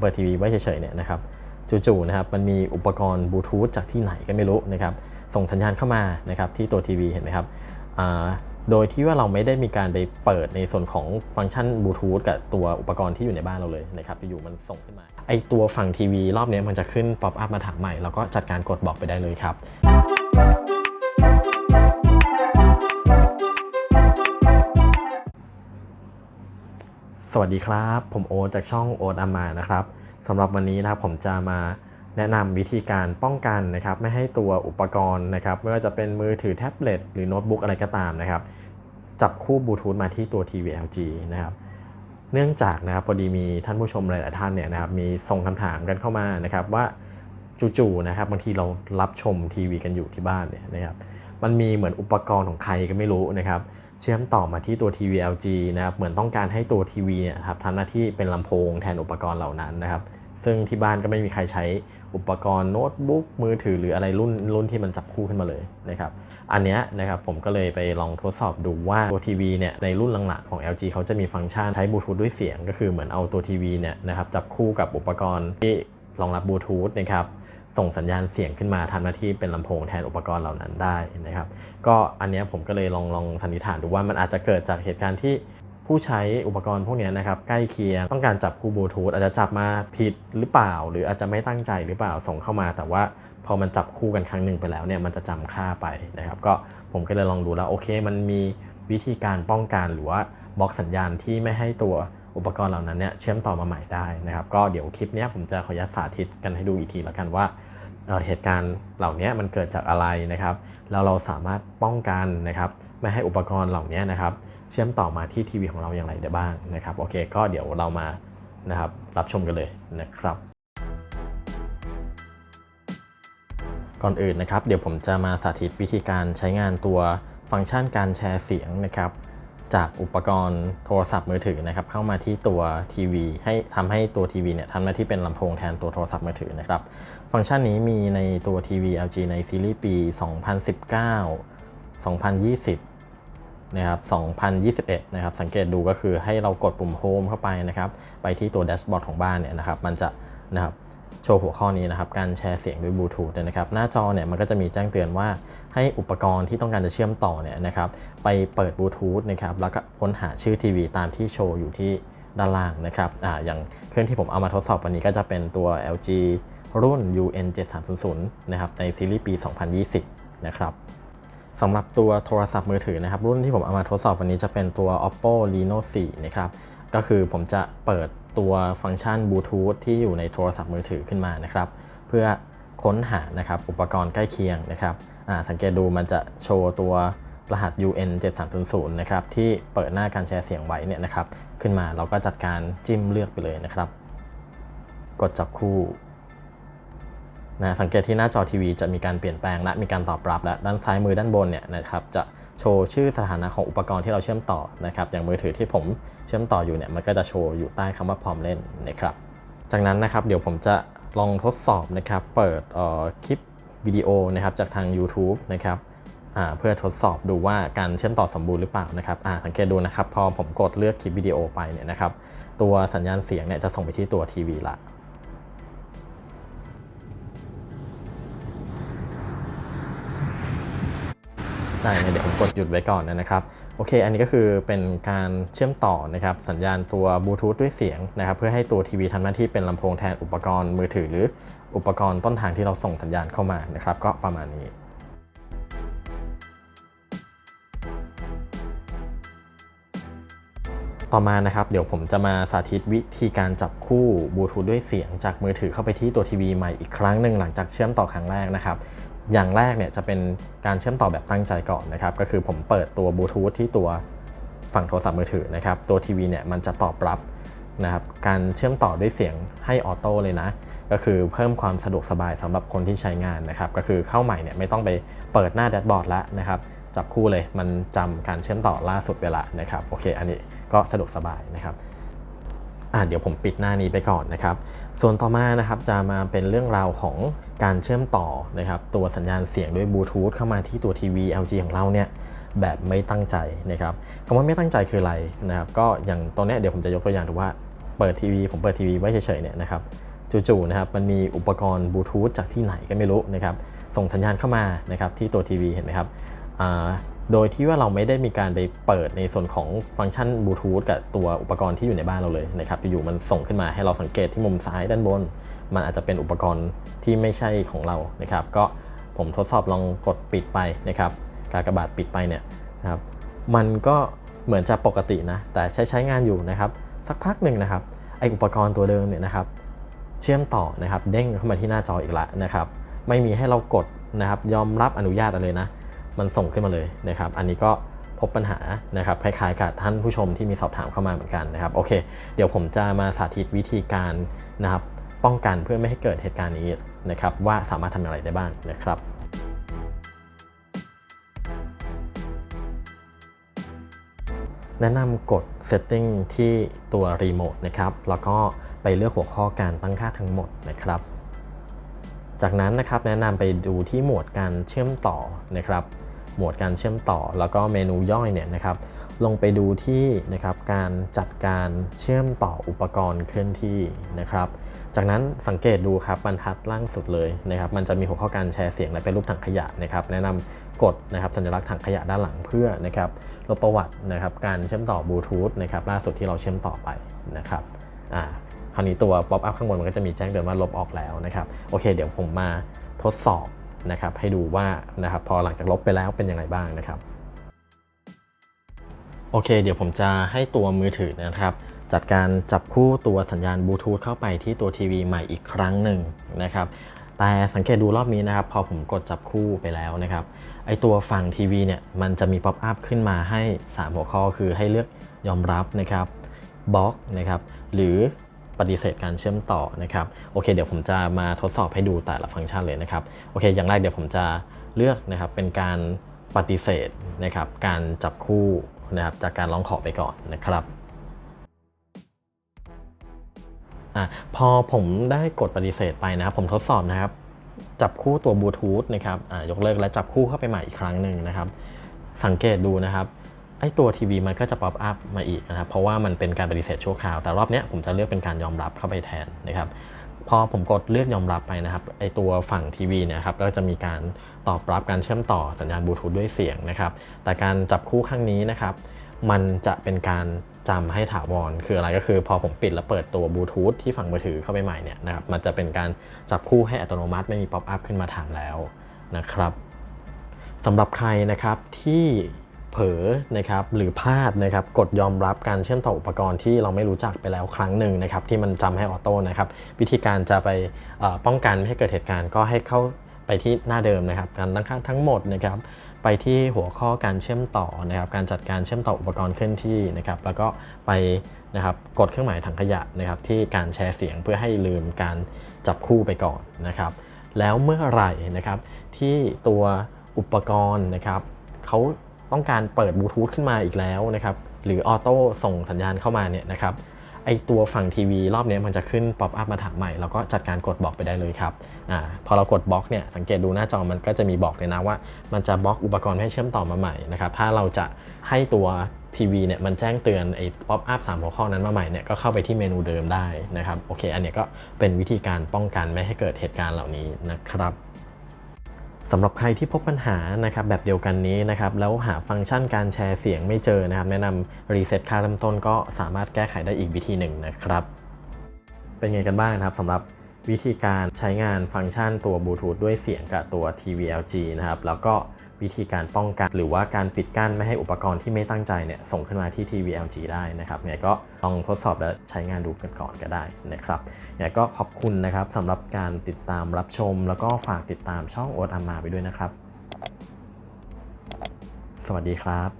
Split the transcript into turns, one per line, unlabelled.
เปิดทีวีไว้เฉยๆเนี่ยนะครับจู่ๆนะครับมันมีอุปกรณ์บลูทูธจากที่ไหนก็ไม่รู้นะครับส่งสัญญาณเข้ามานะครับที่ตัวทีวีเห็นไหมครับโดยที่ว่าเราไม่ได้มีการไปเปิดในส่วนของฟังก์ชันบลูทูธกับตัวอุปกรณ์ที่อยู่ในบ้านเราเลยนะครับอยู่ๆมันส่งขึ้นมา ไอตัวฝั่งทีวีรอบนี้มันจะขึ้นป๊อปอัพมาถามใหม่ แล้วก็จัดการกดบอกไปได้เลยครับ สวัสดีครับ ผมโอตจากช่องโอตอามานะครับสำหรับวันนี้นะครับผมจะมาแนะนำวิธีการป้องกันนะครับ ไม่ให้ตัวอุปกรณ์นะครับไม่ว่าจะเป็นมือถือแท็บเล็ตหรือโน้ตบุ๊กอะไรก็ตามนะครับ จับคู่บลูทูธมาที่ตัวทีวี LG นะครับ เนื่องจากนะครับพอดีมีท่านผู้ชมหลาย ๆ ท่านเนี่ยนะครับ มีส่งคำถามกันเข้ามานะครับว่าจู่ๆนะครับบางทีเรารับชมทีวีกันอยู่ที่บ้านเนี่ยนะครับ มันมีเหมือนอุปกรณ์ของใครก็ไม่รู้นะครับ เชื่อมต่อมาที่ตัวทีวี LG นะครับ เหมือนต้องการให้ตัว ทีวีเนี่ยครับทำหน้าที่เป็นลำโพงแทนอุปกรณ์เหล่านั้นนะครับ ซึ่งที่บ้านก็ไม่มีใครใช้อุปกรณ์โน้ตบุ๊กมือถือหรืออะไรรุ่นรุ่นที่มันจับคู่ขึ้นมาเลยนะครับ อันเนี้ยนะครับผมก็เลยไปลองทดสอบดูว่าตัวทีวีเนี่ยในรุ่นหลังๆของ LG เขาจะมีฟังก์ชันใช้บลูทูธด้วยเสียง ก็คือเหมือนเอาตัวทีวีเนี่ยนะครับจับคู่กับอุปกรณ์ที่รองรับบลูทูธนะครับ ส่งสัญญาณเสียงขึ้นมาทำหน้าที่เป็นลำโพงแทนอุปกรณ์เหล่านั้นได้นะครับ ก็อันนี้ผมก็เลยลองลองสันนิษฐานดูว่ามันอาจจะเกิดจากเหตุการณ์ที่ผู้ใช้อุปกรณ์พวกนี้นะครับใกล้เคียงต้องการจับคู่บลูทูธอาจจะจับมาผิดหรือเปล่า หรืออาจจะไม่ตั้งใจหรือเปล่าส่งเข้ามา แต่ว่าพอมันจับคู่กันครั้งหนึ่งไปแล้วเนี่ยมันจะจำค่าไปนะครับ ก็ผมก็เลยลองดูแล้วโอเค มันมีวิธีการป้องกันหรือว่าบล็อกสัญญาณที่ไม่ให้ตัว อุปกรณ์เหล่านั้นเนี่ยเชื่อมต่อมาใหม่ได้นะครับ ก็เดี๋ยวคลิปนี้ผมจะขออนุญาตสาธิตกันให้ดูอีกทีแล้วกันว่าเเหตุการณ์เหล่านี้มันเกิดจากอะไรนะครับ แล้วเราสามารถป้องกันนะครับไม่ให้อุปกรณ์เหล่านี้นะครับ เชื่อมต่อมาที่ทีวีของเราอย่างไรได้บ้างนะครับโอเค ก็เดี๋ยวเรามานะครับรับชมกันเลยนะครับ ก่อนอื่นนะครับ เดี๋ยวผมจะมาสาธิตวิธีการใช้งานตัวฟังก์ชันการแชร์เสียงนะครับ จากอุปกรณ์โทรศัพท์มือถือนะครับเข้ามาที่ตัวทีวีให้ทำให้ตัวทีวีเนี่ยทำหน้าที่เป็นลำโพงแทนตัวโทรศัพท์มือถือนะครับฟังก์ชันนี้มีในตัวทีวี LG ในซีรีส์ปี 2019 2020 นะครับ 2021 นะครับ สังเกตดูก็คือให้เรากดปุ่ม Home เข้าไปนะครับ ไปที่ตัวแดชบอร์ดของบ้านเนี่ยนะครับ มันจะนะครับ โชว์หัวข้อนี้นะครับ การแชร์เสียงด้วยบลูทูธนะครับ หน้าจอเนี่ยมันก็จะมีแจ้งเตือนว่าให้อุปกรณ์ที่ต้องการจะเชื่อมต่อเนี่ยนะครับ ไปเปิดบลูทูธนะครับ แล้วก็ค้นหาชื่อทีวีตามที่โชว์อยู่ที่ด้านล่างนะครับออย่างเครื่องที่ผมเอามาทดสอบวันนี้ก็จะเป็นตัว LG รุ่น UN 7300นะครับ ในซีรีส์ปี 2020 นะครับสำหรับตัวโทรศัพท์มือถือนะครับ รุ่นที่ผมเอามาทดสอบวันนี้จะเป็นตัว Oppo Reno 4 นะครับ ก็คือผมจะเปิด ตัวฟังก์ชันบลูทูธที่อยู่ในโทรศัพท์มือถือขึ้นมานะครับ เพื่อค้นหานะครับอุปกรณ์ใกล้เคียงนะครับสังเกตดูมันจะโชว์ตัวรหัส UN 7300นะครับที่เปิดหน้าการแชร์เสียงไว้เนี่ยนะครับ ขึ้นมาเราก็จัดการจิ้มเลือกไปเลยนะครับ กดจับคู่ นะสังเกตที่หน้าจอทีวีจะมีการเปลี่ยนแปลงและมีการตอบรับและด้านซ้ายมือด้านบนเนี่ยนะครับจะโชว์ชื่อสถานะของอุปกรณ์ที่เราเชื่อมต่อนะครับอย่างมือถือที่ผมเชื่อมต่ออยู่เนี่ยมันก็จะโชว์อยู่ใต้คำว่าพร้อมเล่นนะครับจากนั้นนะครับเดี๋ยวผมจะลองทดสอบนะครับเปิดออคลิปวิดีโอนะครับจากทาง YouTube นะครับเพื่อทดสอบดูว่าการเชื่อมต่อสมบูรณ์หรือเปล่านะครับสังเกตดูนะครับพอผมกดเลือกคลิปวิดีโอไปเนี่ยนะครับตัวสัญญาณเสียงเนี่ยจะส่งไปที่ตัวทีวีละ ได้เนี่ยเดี๋ยวผมกดหยุดไว้ก่อนนะครับโอเค อันนี้ก็คือเป็นการเชื่อมต่อนะครับสัญญาณตัวบลูทูธด้วยเสียงนะครับเพื่อให้ตัวทีวีทำหน้าที่เป็นลำโพงแทนอุปกรณ์มือถือ หรืออุปกรณ์ต้นทางที่เราส่งสัญญาณเข้ามานะครับก็ประมาณนี้ต่อมานะครับเดี๋ยวผมจะมาสาธิตวิธีการจับคู่บลูทูธด้วยเสียงจากมือถือเข้าไปที่ตัวทีวีใหม่อีกครั้งหนึ่งหลังจากเชื่อมต่อครั้งแรกนะครับ อย่างแรกเนี่ยจะเป็นการเชื่อมต่อแบบตั้งใจก่อนนะครับ ก็คือผมเปิดตัวบลูทูธที่ตัวฝั่งโทรศัพท์มือถือนะครับ ตัวทีวีเนี่ยมันจะตอบรับนะครับ การเชื่อมต่อด้วยเสียงให้ออโต้เลยนะ ก็คือเพิ่มความสะดวกสบายสำหรับคนที่ใช้งานนะครับ ก็คือเข้าใหม่เนี่ยไม่ต้องไปเปิดหน้าแดชบอร์ดแล้วนะครับ จับคู่เลยมันจำการเชื่อมต่อล่าสุดเวลานะครับ โอเค อันนี้ก็สะดวกสบายนะครับ อะเดี๋ยวผมปิดหน้านี้ไปก่อนนะครับ ส่วนต่อมานะครับจะมาเป็นเรื่องราวของการเชื่อมต่อนะครับตัวสัญญาณเสียงด้วยบลูทูธเข้ามาที่ตัวทีวี LG ของเราเนี่ยแบบไม่ตั้งใจนะครับคำว่าไม่ตั้งใจคืออะไรนะครับ ก็อย่างตอนนี้เดี๋ยวผมจะยกตัวอย่างดูว่าเปิดทีวีผมเปิดทีวีไว้เฉยๆเนี่ยนะครับจู่ๆนะครับมันมีอุปกรณ์บลูทูธจากที่ไหนก็ไม่รู้นะครับส่งสัญญาณเข้ามานะครับที่ตัวทีวีเห็นไหมครับอ่า โดยที่ว่าเราไม่ได้มีการไปเปิดในส่วนของฟังก์ชันบลูทูธกับตัวอุปกรณ์ที่อยู่ในบ้านเราเลยนะครับอยู่ๆมันส่งขึ้นมาให้เราสังเกตที่มุมซ้ายด้านบน มันอาจจะเป็นอุปกรณ์ที่ไม่ใช่ของเรานะครับ ก็ผมทดสอบลองกดปิดไปนะครับกากระบาทปิดไปเนี่ยนะครับมันก็เหมือนจะปกตินะ แต่ใช้ใช้งานอยู่นะครับ สักพักหนึ่งนะครับไออุปกรณ์ตัวเดิมเนี่ยนะครับ เชื่อมต่อนะครับ เด้งเข้ามาที่หน้าจออีกแล้วนะครับ ไม่มีให้เรากดนะครับ ยอมรับอนุญาตอะไรนะ มันส่งขึ้นมาเลยนะครับ อันนี้ก็พบปัญหานะครับคล้ายๆกับท่านผู้ชมที่มีสอบถามเข้ามาเหมือนกันนะครับโอเค เดี๋ยวผมจะมาสาธิตวิธีการนะครับป้องกันเพื่อไม่ให้เกิดเหตุการณ์นี้นะครับว่าสามารถทำอย่างไรได้บ้างนะครับแนะนำกด Setting ที่ตัวรีโมทนะครับ แล้วก็ไปเลือกหัวข้อการตั้งค่าทั้งหมดนะครับ จากนั้นนะครับแนะนำไปดูที่หมวดการเชื่อมต่อนะครับ หมวดการเชื่อมต่อ แล้วก็เมนูย่อยเนี่ยนะครับ ลงไปดูที่นะครับการจัดการเชื่อมต่ออุปกรณ์เคลื่อนที่นะครับ จากนั้นสังเกตดูครับบรรทัดล่างสุดเลยนะครับ มันจะมีหัวข้อการแชร์เสียงและเป็นรูปถังขยะนะครับ แนะนำกดนะครับสัญลักษณ์ถังขยะด้านหลังเพื่อนะครับลบประวัตินะครับการเชื่อมต่อบลูทูธนะครับล่าสุดที่เราเชื่อมต่อไปนะครับอ่าคราวนี้ตัวป๊อปอัพข้างบนมันก็จะมีแจ้งเตือนว่าลบออกแล้วนะครับ โอเค เดี๋ยวผมมาทดสอบ นะครับให้ดูว่านะครับพอหลังจากลบไปแล้วเป็นยังไงบ้างนะครับโอเค เดี๋ยวผมจะให้ตัวมือถือนะครับ จัดการจับคู่ตัวสัญญาณบลูทูธเข้าไปที่ตัวทีวีใหม่อีกครั้งหนึ่งนะครับแต่สังเกตดูรอบนี้นะครับ พอผมกดจับคู่ไปแล้วนะครับไอตัวฝั่งทีวีเนี่ยมันจะมีป๊อปอัพขึ้นมาให้ 3 หัวข้อคือให้เลือกยอมรับนะครับบล็อกนะครับหรือ ปฏิเสธการเชื่อมต่อนะครับโอเค เดี๋ยวผมจะมาทดสอบให้ดูแต่ละฟังก์ชันเลยนะครับโอเค อย่างแรกเดี๋ยวผมจะเลือกนะครับเป็นการปฏิเสธนะครับการจับคู่นะครับจากการร้องขอไปก่อนนะครับอะพอผมได้กดปฏิเสธไปนะครับผมทดสอบนะครับ จับคู่ตัวบลูทูธนะครับอ่ายกเลิกและจับคู่เข้าไปใหม่อีกครั้งหนึ่งนะครับ สังเกตดูนะครับ ไอตัวทีวีมันก็จะป๊อปอัพมาอีกนะครับ เพราะว่ามันเป็นการปฏิเสธชั่วคราว แต่รอบนี้ผมจะเลือกเป็นการยอมรับเข้าไปแทนนะครับ พอผมกดเลือกยอมรับไปนะครับ ไอตัวฝั่งทีวีเนี่ยครับ ก็จะมีการตอบรับการเชื่อมต่อสัญญาณบลูทูธด้วยเสียงนะครับ แต่การจับคู่ครั้งนี้นะครับ มันจะเป็นการจำให้ถาวรคืออะไรก็คือพอผมปิดแล้วเปิดตัวบลูทูธที่ฝั่งมือถือเข้าไปใหม่เนี่ยนะครับ มันจะเป็นการจับคู่ให้อัตโนมัติไม่มีป๊อปอัพขึ้นมาถามแล้วนะครับสำหรับใครนะครับที่ เผลอนะครับหรือพลาดนะครับกดยอมรับการเชื่อมต่ออุปกรณ์ที่เราไม่รู้จักไปแล้วครั้งหนึ่งนะครับที่มันจำให้ออโต้นะครับวิธีการจะไปป้องกันไม่ให้เกิดเหตุการณ์ก็ให้เข้าไปที่หน้าเดิมนะครับ การตั้งค่าทั้งหมดนะครับไปที่หัวข้อการเชื่อมต่อนะครับ การจัดการเชื่อมต่ออุปกรณ์เคลื่อนที่นะครับ แล้วก็ไปนะครับกดเครื่องหมายถังขยะนะครับ ที่การแชร์เสียงเพื่อให้ลืมการจับคู่ไปก่อนนะครับ แล้วเมื่อไหร่นะครับที่ตัวอุปกรณ์นะครับเขา ต้องการเปิดบลูทูธขึ้นมาอีกแล้วนะครับหรือออโต้ส่งสัญญาณเข้ามาเนี่ยนะครับไอตัวฝั่งทีวีรอบนี้มันจะขึ้นป๊อปอัพมาถามใหม่แล้วก็จัดการกดบล็อกไปได้เลยครับอ่าพอเรากดบล็อกเนี่ยสังเกตดูหน้าจอมันก็จะมีบอกเลยนะว่า มันจะบล็อกอุปกรณ์ให้เชื่อมต่อมาใหม่นะครับถ้าเราจะให้ตัวทีวีเนี่ยมันแจ้งเตือนไอ้ป๊อปอัพสามหัวข้อนั้นมาใหม่เนี่ยก็เข้าไปที่เมนูเดิมได้นะครับโอเคอันนี้ก็เป็นวิธีการป้องกันไม่ให้เกิดเหตุการณ์เหล่านี้นะครับ สำหรับใครที่พบปัญหานะครับแบบเดียวกันนี้นะครับแล้วหาฟังก์ชันการแชร์เสียงไม่เจอนะครับ แนะนำรีเซ็ตค่าเริ่มต้นก็สามารถแก้ไขได้อีกวิธีหนึ่งนะครับ เป็นไงกันบ้างนะครับสำหรับวิธีการใช้งานฟังก์ชันตัวบลูทูธด้วยเสียงกับตัว TVLG นะครับแล้วก็ วิธีการป้องกัน หรือว่าการปิดกั้นไม่ให้อุปกรณ์ที่ไม่ตั้งใจเนี่ยส่งขึ้นมาที่ TVLG ได้นะครับเนี่ยก็ลองทดสอบและใช้งานดูกันก่อนก็ได้นะครับเนี่ยก็ขอบคุณนะครับสำหรับการติดตามรับชม แล้วก็ฝากติดตามช่องโอตอามาไปด้วยนะครับ สวัสดีครับ